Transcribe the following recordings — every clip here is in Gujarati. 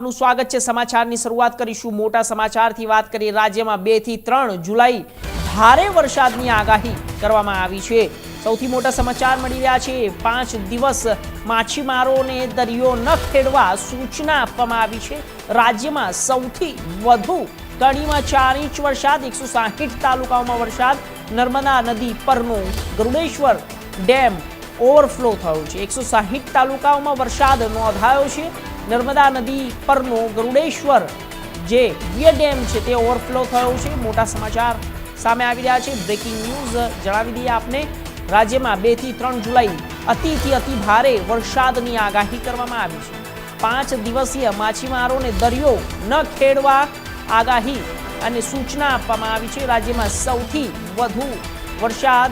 નું સ્વાગત છે સમાચારની શરૂઆત કરીશું. મોટા સમાચારથી વાત કરીએ. રાજ્યમાં બેથી ત્રણ જુલાઈ ભારે વરસાદની આગાહી કરવામાં આવી છે. સૌથી મોટા સમાચાર મળી રહ્યા છે. પાંચ દિવસ માછીમારોને દરિયો ન ખેડવા સૂચના આપવામાં આવી છે. રાજ્યમાં સૌથી વધુ કણીમાં ચાર ઇંચ વરસાદ, એકસો સાહીઠ તાલુકાઓમાં વરસાદ. નર્મદા નદી પરનો ગરુડેશ્વર ડેમ ઓવરફ્લો થયો છે. એકસો સાહીઠ તાલુકાઓમાં વરસાદ નોંધાયો છે. નર્મદા નદી પરનો ગરુડેશ્વર જે વીર ડેમ છે તે ઓવરફ્લો થયો છે. મોટા સમાચાર સામે આવી રહ્યા છે. બ્રેકિંગ ન્યૂઝ જણાવી દઈએ આપને. રાજ્યમાં બેથી ત્રણ જુલાઈ અતિથી અતિ ભારે વરસાદની આગાહી કરવામાં આવી છે. પાંચ દિવસીય માછીમારોને દરિયો ન ખેડવા આગાહી અને સૂચના આપવામાં આવી છે. રાજ્યમાં સૌથી વધુ વરસાદ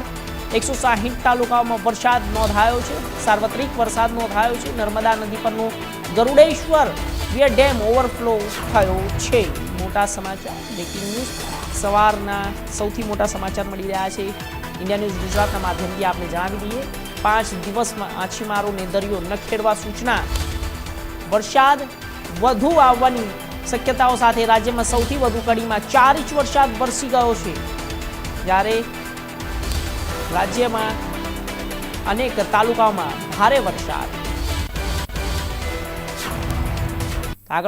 એકસો સાહીઠ તાલુકાઓમાં વરસાદ નોંધાયો છે. સાર્વત્રિક વરસાદ નોંધાયો છે. નર્મદા નદી પરનો ગરુડેશ્વર વીર ડેમ ઓવરફ્લો થયો છે. મોટા સમાચાર બ્રેકિંગ ન્યૂઝ સવારના સૌથી મોટા સમાચાર મળી રહ્યા છે. ઇન્ડિયા ન્યૂઝ ગુજરાતના માધ્યમથી આપણે જણાવી દઈએ. પાંચ દિવસમાં માછીમારોને દરિયો ન ખેડવા સૂચના. વરસાદ વધુ આવવાની શક્યતાઓ સાથે રાજ્યમાં સૌથી વધુ કડીમાં ચાર ઇંચ વરસાદ વરસી ગયો છે. જ્યારે રાજ્યમાં અનેક તાલુકાઓમાં ભારે વરસાદ.